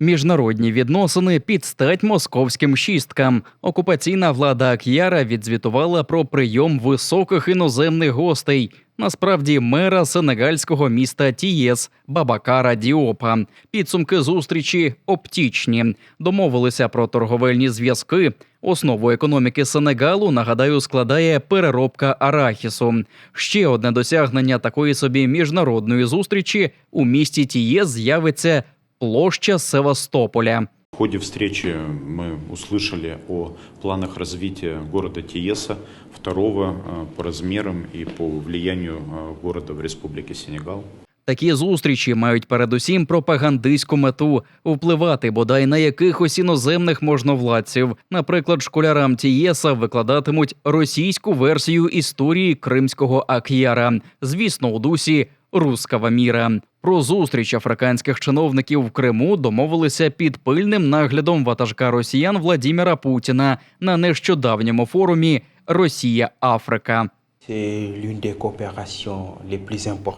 Міжнародні відносини під стать московським шісткам. Окупаційна влада Ак'яра відзвітувала про прийом високих іноземних гостей. Насправді, мера сенегальського міста Тієс Бабакара Діопа. Підсумки зустрічі оптічні. Домовилися про торговельні зв'язки. Основу економіки Сенегалу, нагадаю, складає переробка арахісу. Ще одне досягнення такої собі міжнародної зустрічі у місті Тієс з'явиться площа Севастополя. В ходе встречи мы услышали о планах развития города Тиеса, второго э, по размерам и по влиянию э, города в Республике Сенегал. Такі зустрічі мають передусім пропагандистську мету впливати бодай на якихось іноземних можновладців. Наприклад, школярам Тієса викладатимуть російську версію історії кримського ак'яра, звісно, у дусі рускава міра. Про зустріч африканських чиновників в Криму домовилися під пильним наглядом ватажка росіян Владіміра Путіна на нещодавньому форумі Росія Африка.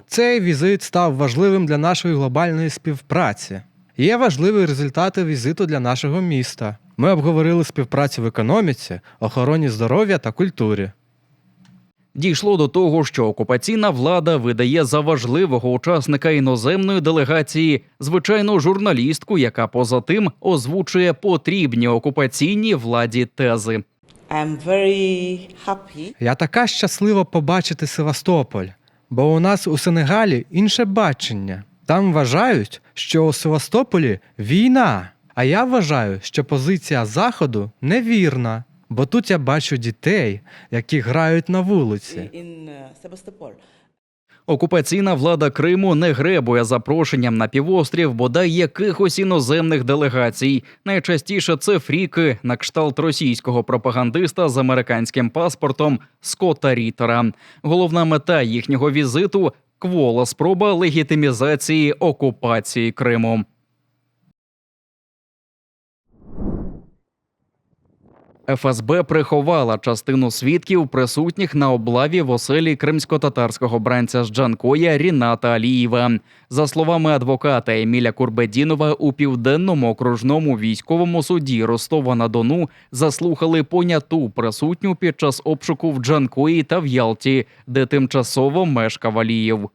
Цей візит став важливим для нашої глобальної співпраці. Є важливі результати візиту для нашого міста. Ми обговорили співпрацю в економіці, охороні здоров'я та культурі. Дійшло до того, що окупаційна влада видає за важливого учасника іноземної делегації звичайну журналістку, яка поза тим озвучує потрібні окупаційній владі тези. I'm very happy Я така щаслива побачити Севастополь, бо у нас у Сенегалі інше бачення. Там вважають, що у Севастополі війна. А я вважаю, що позиція Заходу невірна, бо тут я бачу дітей, які грають на вулиці. uh, Окупаційна влада Криму не гребує запрошенням на півострів бодай якихось іноземних делегацій. Найчастіше це фріки на кшталт російського пропагандиста з американським паспортом Скотта Рітера. Головна мета їхнього візиту квола спроба легітимізації окупації Криму. ФСБ приховала частину свідків, присутніх на облаві в оселі кримсько-татарського бранця з Джанкоя Ріната Алієва. За словами адвоката Еміля Курбедінова, у південному окружному військовому суді Ростова на Дону заслухали поняту присутню під час обшуку в Джанкої та в Ялті, де тимчасово мешкав Алієв.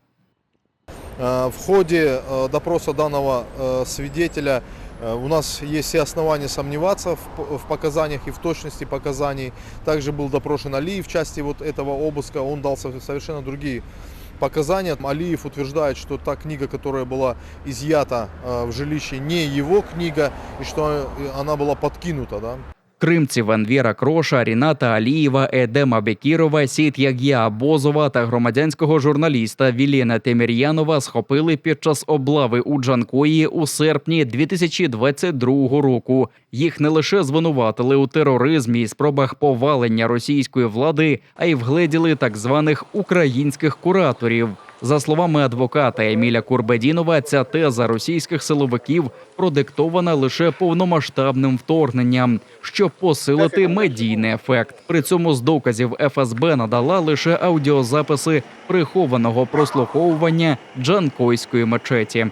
Э, В ходе э, допроса данного э, свидетеля э, у нас есть все основания сомневаться в п- в показаниях и в точности показаний. Также был допрошен Алиев в части вот этого обыска, он дал со- совершенно другие показания. Алиев утверждает, что та книга, которая была изъята э, в жилище, не его книга, и что э, она была подкинута. Да? Кримців Енвіра Кроша, Ріната Алієва, Едема Бекірова, Сіт Яг'я Абозова та громадянського журналіста Віліна Темір'янова схопили під час облави у Джанкої у серпні 2022 року. Їх не лише звинуватили у тероризмі і спробах повалення російської влади, а й вгледіли так званих українських кураторів. За словами адвоката Еміля Курбедінова, ця теза російських силовиків продиктована лише повномасштабним вторгненням, щоб посилити медійний ефект. При цьому з доказів ФСБ надала лише аудіозаписи прихованого прослуховування Джанкойської мечеті.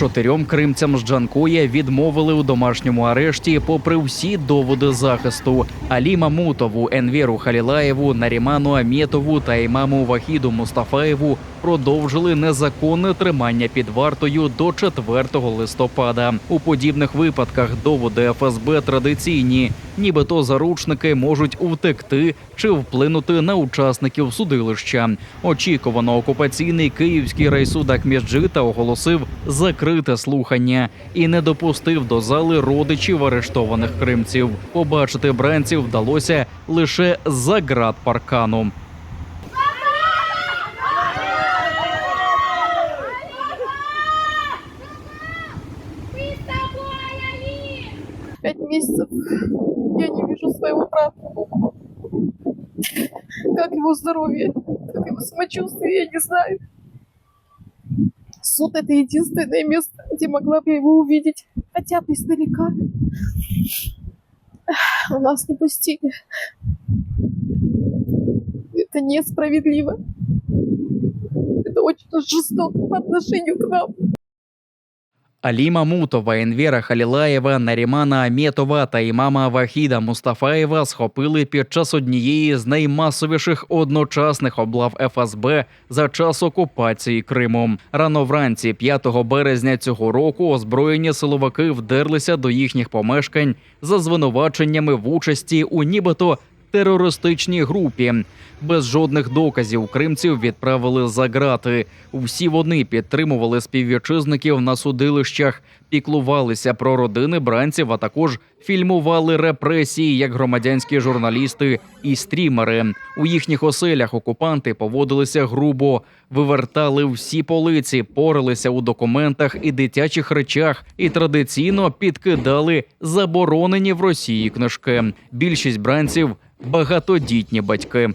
Чотирьом кримцям з Джанкоя відмовили у домашньому арешті, попри всі доводи захисту. Алі Мамутову, Енвіру Халілаєву, Наріману Амєтову та імаму Вахіду Мустафаєву продовжили незаконне тримання під вартою до 4 листопада. У подібних випадках доводи ФСБ традиційні, нібито заручники можуть втекти чи вплинути на учасників судилища. Очікувано окупаційний київський райсуд Акміджита оголосив закрите слухання і не допустив до зали родичів арештованих кримців. Побачити бранців вдалося лише за ґрат паркану. пять месяцев я не вижу своего брата. Как его здоровье, как его самочувствие, я не знаю. Суд это единственное место, где могла бы его увидеть, хотя бы издалека. У нас не пустили. Это несправедливо. Это очень достаточно жесток по отношению к нам. Алі Мамутова, Енвєра Халілаєва, Нарімана Аметова та імама Вахіда Мустафаєва схопили під час однієї з наймасовіших одночасних облав ФСБ за час окупації Криму. Рано вранці, 5 березня цього року, озброєні силовики вдерлися до їхніх помешкань за звинуваченнями в участі у нібито терористичній групі. Без жодних доказів кримців відправили за ґрати. Всі вони підтримували співвітчизників на судилищах, піклувалися про родини бранців, а також фільмували репресії як громадянські журналісти і стрімери. У їхніх оселях окупанти поводилися грубо, вивертали всі полиці, поралися у документах і дитячих речах, і традиційно підкидали заборонені в Росії книжки. Більшість бранців багатодітні батьки.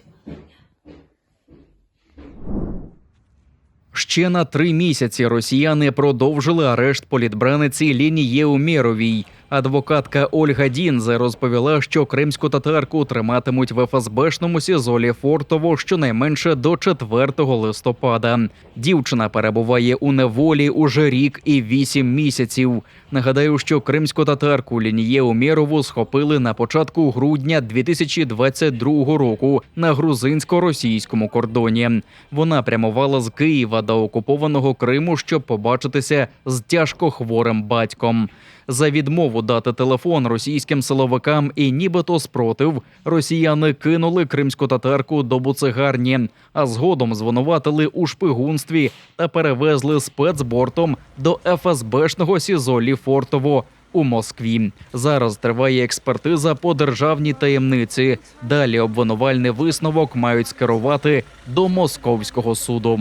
Ще на три місяці росіяни продовжили арешт політбраниці Лінії Умєровій. Адвокатка Ольга Дінзе розповіла, що кримську татарку триматимуть в ФСБшному СІЗО Фортово щонайменше до 4 листопада. Дівчина перебуває у неволі уже рік і вісім місяців. Нагадаю, що кримську татарку Лініє Умєрову схопили на початку грудня 2022 року на грузинсько-російському кордоні. Вона прямувала з Києва до окупованого Криму, щоб побачитися з тяжко хворим батьком. За відмову дати телефон російським силовикам і нібито спротив, росіяни кинули кримську татарку до буцегарні, а згодом звинуватили у шпигунстві та перевезли спецбортом до ФСБшного СІЗО Ліфортово у Москві. Зараз триває експертиза по державній таємниці. Далі обвинувальний висновок мають скерувати до московського суду.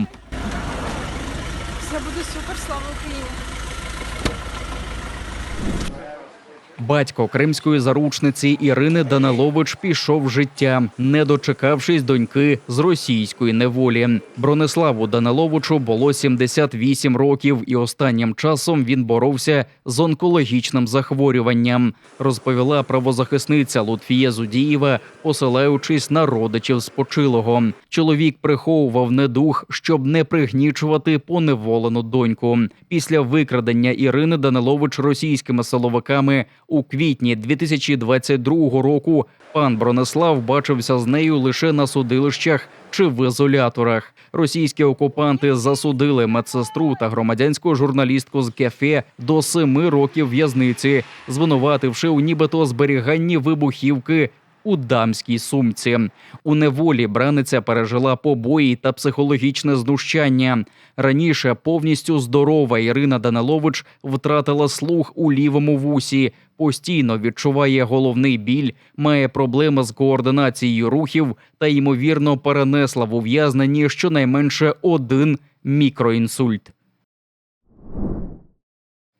Батько кримської заручниці Ірини Данилович пішов життя, не дочекавшись доньки з російської неволі. Брониславу Даниловичу було 78 років, і останнім часом він боровся з онкологічним захворюванням. Розповіла правозахисниця Лутфія Зудієва, посилаючись на родичів спочилого. Чоловік приховував недух, щоб не пригнічувати поневолену доньку. Після викрадення Ірини Данилович російськими силовиками у квітні 2022 року пан Бронислав бачився з нею лише на судилищах чи в ізоляторах. Російські окупанти засудили медсестру та громадянську журналістку з кафе до семи років в'язниці, звинувативши у нібито зберіганні вибухівки у дамській сумці. У неволі браниця пережила побої та психологічне знущання. Раніше повністю здорова Ірина Данилович втратила слух у лівому вусі, постійно відчуває головний біль, має проблеми з координацією рухів та ймовірно перенесла в ув'язненні щонайменше один мікроінсульт.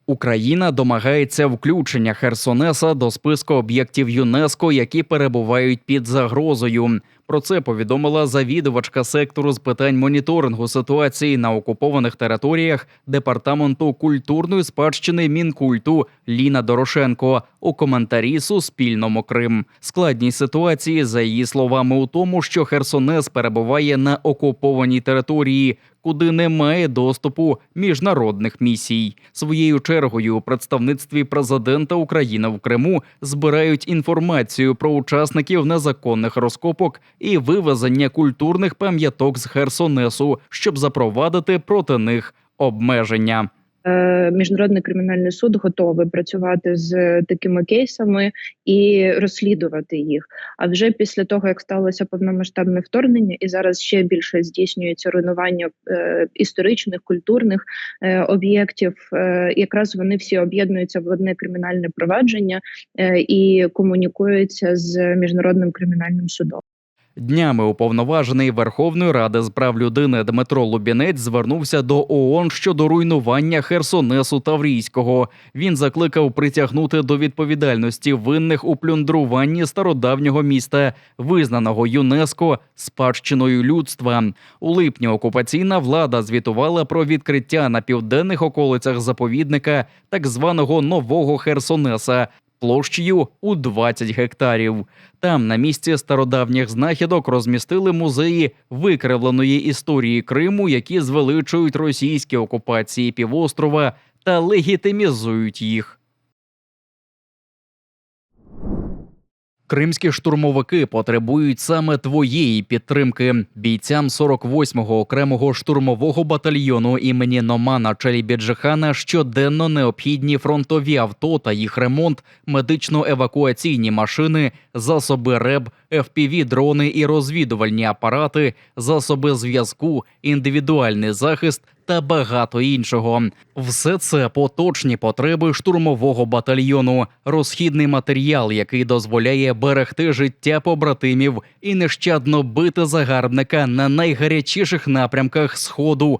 Україна домагається включення Херсонеса до списку об'єктів ЮНЕСКО, які перебувають під загрозою. Про це повідомила завідувачка сектору з питань моніторингу ситуації на окупованих територіях департаменту культурної спадщини Мінкульту Ліна Дорошенко у коментарі Суспільному Крим. Складність ситуації за її словами у тому, що Херсонес перебуває на окупованій території, куди немає доступу міжнародних місій. Своєю чергою у представництві президента України в Криму збирають інформацію про учасників незаконних розкопок і вивезення культурних пам'яток з Херсонесу, щоб запровадити проти них обмеження. Е, Міжнародний кримінальний суд готовий працювати з такими кейсами і розслідувати їх. А вже після того, як сталося повномасштабне вторгнення, і зараз ще більше здійснюється руйнування е, історичних культурних е, об'єктів, якраз вони всі об'єднуються в одне кримінальне провадження і комунікуються з міжнародним кримінальним судом. Днями уповноважений Верховної Ради з прав людини Дмитро Лубінець звернувся до ООН щодо руйнування Херсонесу Таврійського. Він закликав притягнути до відповідальності винних у плюндруванні стародавнього міста, визнаного ЮНЕСКО спадщиною людства. У липні окупаційна влада звітувала про відкриття на південних околицях заповідника так званого нового Херсонеса. Площею у 20 гектарів. Там, на місці стародавніх знахідок, розмістили музеї викривленої історії Криму, які звеличують російські окупації півострова та легітимізують їх. Кримські штурмовики потребують саме твоєї підтримки. Бійцям 48-го окремого штурмового батальйону імені Номана Челібіджихана щоденно необхідні фронтові авто та їх ремонт, медично-евакуаційні машини, засоби РЕБ, fpv дрони і розвідувальні апарати, засоби зв'язку, індивідуальний захист та багато іншого. Все це поточні потреби штурмового батальйону, розхідний матеріал, який дозволяє берегти життя побратимів і нещадно бити загарбника на найгарячіших напрямках сходу.